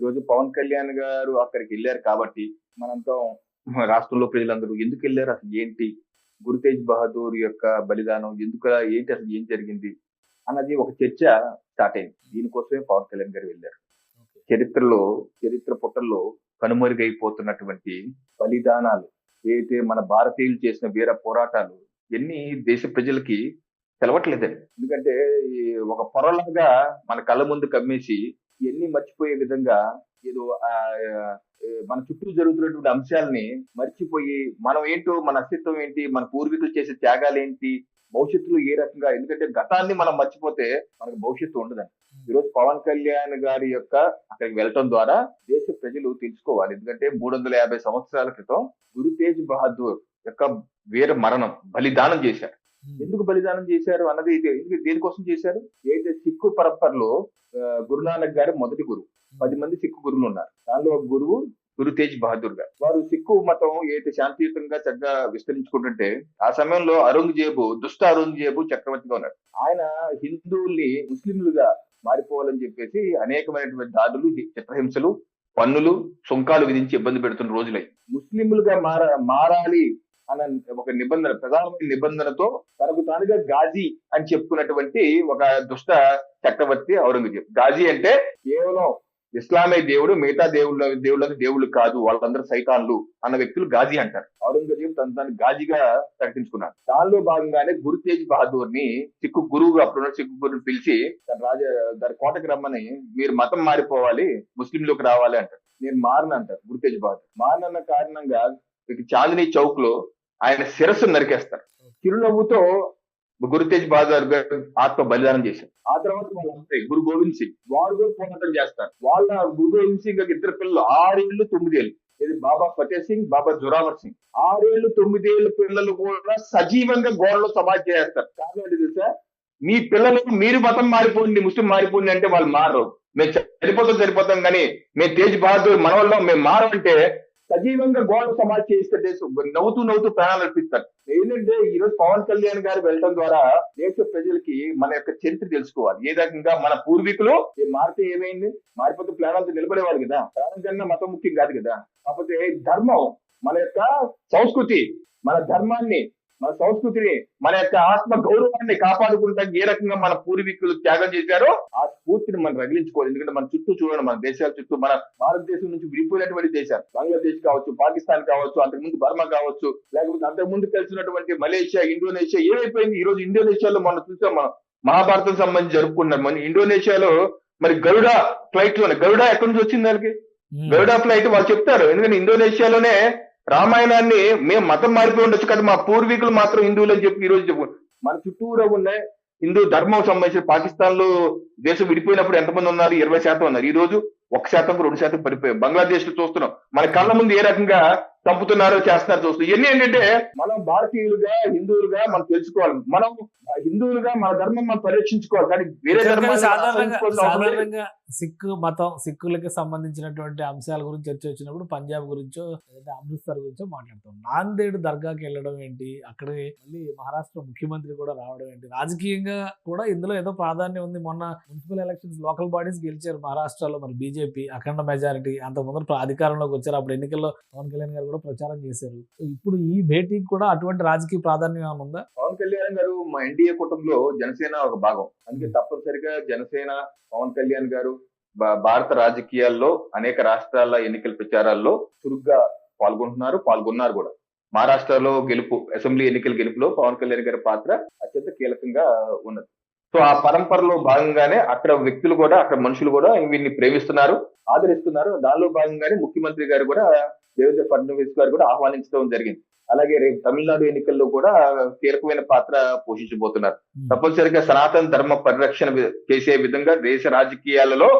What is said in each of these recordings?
ఈరోజు పవన్ కళ్యాణ్ గారు అక్కడికి వెళ్ళారు కాబట్టి మనంతా రాష్ట్రంలో ప్రజలందరూ ఎందుకు వెళ్ళారు? అసలు ఏంటి? గురు తేజ్ బహదూర్ యొక్క బలిదానం ఎందుకు ఏంటి అసలు ఏం జరిగింది? అన్నది ఒక చర్చ స్టార్ట్ అయింది. దీనికోసమే పవన్ కళ్యాణ్ గారు వెళ్ళారు. చరిత్రలో చరిత్ర పుటల్లో కనుమరుగైపోతున్నటువంటి బలిదానాలు ఏదైతే మన భారతీయులు చేసిన వీర పోరాటాలు ఎన్ని దేశ ప్రజలకి తెలవట్లేదండి. ఎందుకంటే ఈ ఒక పొరలాగా మన కళ్ళ ముందు కమ్మేసి ఎన్ని మర్చిపోయే విధంగా ఏదో మన చుట్టూ జరుగుతున్నటువంటి అంశాలని మర్చిపోయి మనం ఏంటో మన అస్తిత్వం ఏంటి మన పూర్వీకులు చేసే త్యాగాలు ఏంటి భవిష్యత్తులో ఏ రకంగా ఎందుకంటే గతాన్ని మనం మర్చిపోతే మనకు భవిష్యత్తు ఉండదండి. ఈరోజు పవన్ కళ్యాణ్ గారి యొక్క అక్కడికి వెళ్ళటం ద్వారా దేశ ప్రజలు తెలుసుకోవాలి. ఎందుకంటే మూడు వందల యాభై సంవత్సరాల క్రితం గురు తేజ్ బహదూర్ యొక్క వీర మరణం బలిదానం చేశారు. ఎందుకు బలిదానం చేశారు అన్నది దేనికోసం చేశారు? ఏదైతే సిక్కు పరంపరలో గురునానక్ గారు మొదటి గురువు పది మంది సిక్కు గురువులు ఉన్నారు. దానిలో ఒక గురువు గురు తేజ్ బహదూర్ గారు. వారు సిక్కు మతం ఏదైతే శాంతియుతంగా చక్కగా విస్తరించుకుంటుంటే ఆ సమయంలో ఔరంగజేబు దుష్ట ఔరంగజేబు చక్రవర్తిగా ఉన్నాడు. ఆయన హిందువుల్ని ముస్లింలుగా మారిపోవాలని చెప్పేసి అనేకమైనటువంటి దాడులు చిత్రహింసలు పన్నులు సుంకాలు విధించి ఇబ్బంది పెడుతున్న రోజులై. ముస్లింలుగా మార మారాలి అన్న ఒక నిబంధన ప్రధానమైన నిబంధనతో తనకు తానుగా గాజీ అని చెప్పుకున్నటువంటి ఒక దుష్ట చక్రవర్తి ఔరంగజేబ్. గాజీ అంటే కేవలం ఇస్లామే దేవుడు మిగతా దేవుళ్ళ దేవుళ్ళకి దేవుళ్ళు కాదు వాళ్ళందరూ సైతాన్లు అన్న వ్యక్తులు గాజీ అంటారు. ఔరంగజేబ్ తను తాను గాజీగా ప్రకటించుకున్నాడు. దానిలో భాగంగానే గురు తేజ్ బహదూర్ని సిక్కు గురువుగా అప్పుడున్న సిక్కు గురువుని పిలిచి తన రాజ దాని కోటకి రమ్మని మీరు మతం మారిపోవాలి ముస్లింలోకి రావాలి అంటారు. నేను మారను అంటారు గురు తేజ్ బహదూర్. మారనన్న కారణంగా చాందిని చౌక్లో ఆయన శిరస్సు నరికేస్తారు. చిరునవ్వుతో గురు తేజ్ బహదూర్ గారు ఆత్మ బలిదానం చేశారు. ఆ తర్వాత వాళ్ళు గురు గోవింద్ సింగ్ వారు కూడా పోరాటం చేస్తారు. వాళ్ళ గురు గోవింద్ సింగ్ ఇద్దరు పిల్లలు ఆరేళ్ళు తొమ్మిదేళ్ళు. ఇది బాబా ఫతేహ్ సింగ్ బాబా జొరావర్ సింగ్. ఆరేళ్ళు తొమ్మిదేళ్ళ పిల్లలు కూడా సజీవంగా గోడలో సమాధి చేస్తారు. కాదండి తెలుసా? మీ పిల్లలు మీరు మతం మారిపోయింది ముస్లిం మారిపోయింది అంటే వాళ్ళు మారరు. మేము చనిపోతాం చనిపోతాం కానీ మేము తేజ్ బహదూర్ మన వల్ల మేము మారంటే సజీవంగా గోడ సమాజ్ చేస్తే నవ్వుతూ నవ్వుతూ ప్రాణాలు అర్పిస్తారు. ఏంటంటే ఈ రోజు పవన్ కళ్యాణ్ గారు వెళ్ళడం ద్వారా దేశ ప్రజలకి మన యొక్క చరిత్ర తెలుసుకోవాలి. ఏ రకంగా మన పూర్వీకులు మారితే ఏమైంది? మారిపోతే ప్రాణాలతో నిలబడేవాళ్ళు కదా. ప్రాణం కన్నా మతం ముఖ్యం కాదు కదా. కాకపోతే ధర్మం మన యొక్క సంస్కృతి మన ధర్మాన్ని మన సంస్కృతిని మన యొక్క ఆత్మ గౌరవాన్ని కాపాడుకుంటా. ఏ రకంగా మన పూర్వీకులు త్యాగం చేశారో ఆ స్ఫూర్తిని మనం రగిలించుకోవాలి. ఎందుకంటే మన చుట్టూ చూడండి మన దేశాల చుట్టూ మన భారతదేశం నుంచి విడిపోయినటువంటి దేశాలు. బంగ్లాదేశ్ కావచ్చు పాకిస్తాన్ కావచ్చు అంతకుముందు బర్మా కావచ్చు లేకపోతే అంతకుముందు కలిసినటువంటి మలేషియా ఇండోనేషియా ఏమైపోయింది? ఈ రోజు ఇండోనేషియాలో మనం చూసాం మనం మహాభారతం సంబంధించి జరుపుకున్నారు మన ఇండోనేషియాలో మరి గరుడ ఫ్లైట్లోనే గరుడ ఎక్కడి నుంచి వచ్చింది దానికి గరుడ ఫ్లైట్ వాళ్ళు చెప్తారు. ఎందుకంటే ఇండోనేషియాలోనే రామాయణాన్ని మేము మతం మారిపోయి ఉండొచ్చు కదా మా పూర్వీకులు మాత్రం హిందువులు అని చెప్పి ఈరోజు చెప్పు మన చుట్టూరా ఉన్న హిందూ ధర్మం సంబంధించి పాకిస్తాన్లో దేశం విడిపోయినప్పుడు ఎంతమంది ఉన్నారు? ఇరవై శాతం ఉన్నారు. ఈ రోజు ఒక శాతం రెండు శాతం పడిపోయాం. బంగ్లాదేశ్లో చూస్తున్నాం. మన కళ్ళ ముందు ఏ రకంగా చంపుతున్నారో చేస్తున్నారో చూస్తున్నాం ఇవన్నీ ఏంటంటే మనం భారతీయులుగా హిందువులుగా మనం తెలుసుకోవాలి. మనం హిందువులుగా మన ధర్మం మనం పరిరక్షించుకోవాలి. కానీ వేరే సాధారణంగా సిక్కు మతం సిక్కులకి సంబంధించినటువంటి అంశాల గురించి చర్చ వచ్చినప్పుడు పంజాబ్ గురించో లేదంటే అమృత్సర్ గురించో మాట్లాడతాం. నాందేడ్ దర్గాకి వెళ్ళడం ఏంటి? అక్కడే మళ్ళీ మహారాష్ట్ర ముఖ్యమంత్రి కూడా రావడం ఏంటి? రాజకీయంగా కూడా ఇందులో ఏదో ప్రాధాన్యం ఉంది. మొన్న మున్సిపల్ ఎలక్షన్స్ లోకల్ బాడీస్ గెలిచారు మహారాష్ట్రలో. మరి బీజేపీ అఖండ మెజారిటీ అంత ముందర అధికారంలోకి వచ్చారు. అప్పుడు ఎన్నికల్లో పవన్ కళ్యాణ్ గారు కూడా ప్రచారం చేశారు. ఇప్పుడు ఈ భేటీకి కూడా అటువంటి రాజకీయ ప్రాధాన్యం ఏమైనా ఉందా? పవన్ కళ్యాణ్ గారు మా ఎన్డీఏ కుటుంబంలో జనసేన ఒక భాగం. అందుకే తప్పనిసరిగా జనసేన పవన్ కళ్యాణ్ గారు భారత రాజకీయాల్లో అనేక రాష్ట్రాల ఎన్నికల ప్రచారాల్లో చురుగ్గా పాల్గొంటున్నారు పాల్గొన్నారు కూడా. మహారాష్ట్రలో గెలుపు అసెంబ్లీ ఎన్నికల గెలుపులో పవన్ కళ్యాణ్ గారి పాత్ర అత్యంత కీలకంగా ఉన్నది. సో ఆ పరంపరలో భాగంగానే అక్కడ వ్యక్తులు కూడా అక్కడ మనుషులు కూడా వీరిని ప్రేమిస్తున్నారు ఆదరిస్తున్నారు. దానిలో భాగంగానే ముఖ్యమంత్రి గారు కూడా దేవేంద్ర ఫడ్నవీస్ గారు కూడా ఆహ్వానించడం జరిగింది. అలాగే రేపు తమిళనాడు ఎన్నికల్లో కూడా కీలకమైన పాత్ర పోషించబోతున్నారు. తప్పనిసరిగా సనాతన ధర్మ పరిరక్షణ చేసే విధంగా దేశ రాజకీయాలలో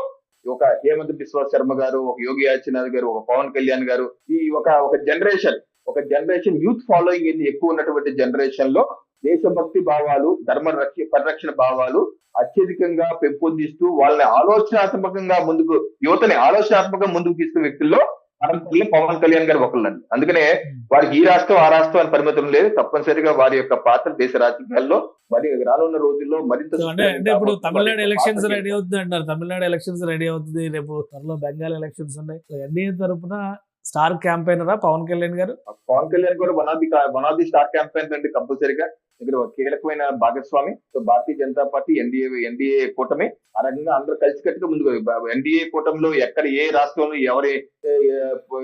ఒక హేమంత్ బిశ్వ శర్మ గారు ఒక యోగి ఆదిత్యనాథ్ గారు ఒక పవన్ కళ్యాణ్ గారు ఈ ఒక ఒక జనరేషన్ ఒక జనరేషన్ యూత్ ఫాలోయింగ్ ఎక్కువ ఉన్నటువంటి జనరేషన్లో దేశభక్తి భావాలు ధర్మ రక్ష పరిరక్షణ భావాలు అత్యధికంగా పెంపొందిస్తూ వాళ్ళని ఆలోచనాత్మకంగా ముందుకు యువతని ఆలోచనాత్మకంగా ముందుకు తీసుకునే వ్యక్తుల్లో పరంపరలో పవన్ కళ్యాణ్ గారు ఒకళ్ళండి. అందుకనే వారికి ఈ రాష్ట్రం ఆ రాష్ట్రం అని పరిమితం లేదు. తప్పనిసరిగా వారి యొక్క పాత్ర దేశ రాజకీయాల్లో మరి రానున్న రోజుల్లో మరింత అంటే అంటే ఇప్పుడు తమిళనాడు ఎలక్షన్స్ రెడీ అవుతుంది అంటారు. తమిళనాడు ఎలక్షన్స్ రెడీ అవుతుంది. రేపు త్వరలో బెంగాల్ ఎలక్షన్స్ ఉన్నాయి. ఎన్డీఏ తరపున స్టార్ క్యాంపెయినరా పవన్ కళ్యాణ్ గారు? పవన్ కళ్యాణ్ కూడా one of the one of the star campaign అండి కంపల్సరీగా. ఇక్కడ కీలకమైన భాగస్వామి so Bharatiya Janata Party NDA NDA కూటమి ఆ రకంగా అందరూ కలిసికట్టుగా ముందుకు ఎన్డీఏ కూటమిలో ఎక్కడ ఏ రాష్ట్రంలో ఎవరి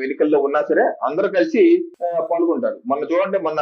ఎన్నికల్లో ఉన్నా సరే అందరూ కలిసి పాల్గొంటారు. మొన్న చూడండి మొన్న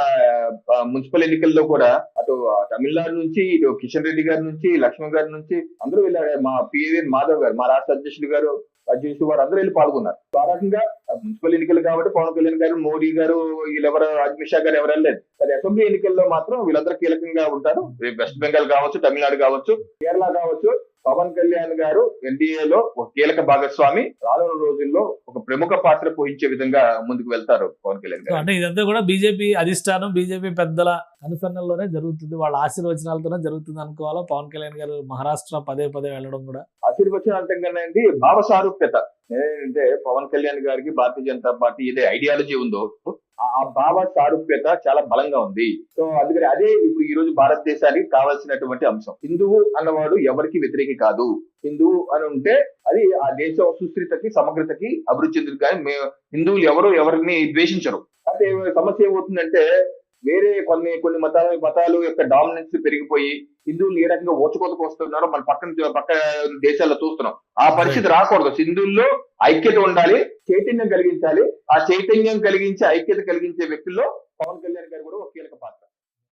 మున్సిపల్ ఎన్నికల్లో కూడా అటు తమిళనాడు నుంచి ఇటు కిషన్ రెడ్డి గారి నుంచి లక్ష్మణ్ గారి నుంచి అందరూ వెళ్ళారు. మా పిఏవిఎన్ మాధవ్ గారు మా రాష్ట్ర అధ్యక్షుడు గారు అధ్యక్షుడు వారు అందరూ వెళ్ళి పాల్గొన్నారు. ఆ రకంగా మున్సిపల్ ఎన్నికలు కాబట్టి పవన్ కళ్యాణ్ గారు మోడీ గారు వీళ్ళెవరు అమిత్ షా గారు ఎవరు వెళ్ళలేదు. కానీ అసెంబ్లీ ఎన్నికల్లో మాత్రం వీళ్ళందరూ కీలకంగా ఉంటారు. వెస్ట్ బెంగాల్ కావచ్చు తమిళనాడు కావచ్చు కేరళ కావచ్చు పవన్ కళ్యాణ్ గారు ఎన్డీఏలో ఒక కీలక భాగస్వామి. రానున్న రోజుల్లో ఒక ప్రముఖ పాత్ర పోషించే విధంగా ముందుకు వెళ్తారు పవన్ కళ్యాణ్ గారు. అంటే ఇదంతా కూడా బీజేపీ అధిష్టానం బీజేపీ పెద్దల అనుసరణలోనే జరుగుతుంది. వాళ్ళ ఆశీర్వచనాలతోనే జరుగుతుంది అనుకోవాలా పవన్ కళ్యాణ్ గారు మహారాష్ట్ర పదే పదే వెళ్ళడం కూడా? ఆశీర్వచనం అంటే కదండి భావ సారూప్యత ఏంటంటే పవన్ కళ్యాణ్ గారికి భారతీయ జనతా పార్టీ ఏదే ఐడియాలజీ ఉందో ఆ భావ సారూప్యత చాలా బలంగా ఉంది. సో అందుకని అదే ఇప్పుడు ఈ రోజు భారతదేశానికి కావాల్సినటువంటి అంశం. హిందువు అన్నవాడు ఎవరికి వ్యతిరేకి కాదు. హిందువు అని ఉంటే అది ఆ దేశం సుస్థిరతకి సమగ్రతకి అభివృద్ధి చెందుతుంది కానీ హిందువులు ఎవరు ఎవరిని ద్వేషించరు. అయితే సమస్య ఏమవుతుందంటే వేరే కొన్ని కొన్ని మతాల మతాలు యొక్క డామినెన్స్ పెరిగిపోయి హిందువులు ఏ రకంగా ఓచుకోతకు వస్తున్నారో మన పక్కన పక్క దేశాల్లో చూస్తున్నాం. ఆ పరిస్థితి రాకూడదు. హిందువుల్లో ఐక్యత ఉండాలి చైతన్యం కలిగించాలి. ఆ చైతన్యం కలిగించే ఐక్యత కలిగించే వ్యక్తుల్లో పవన్ కళ్యాణ్ గారు కూడా ఒక కీలక పాత్ర.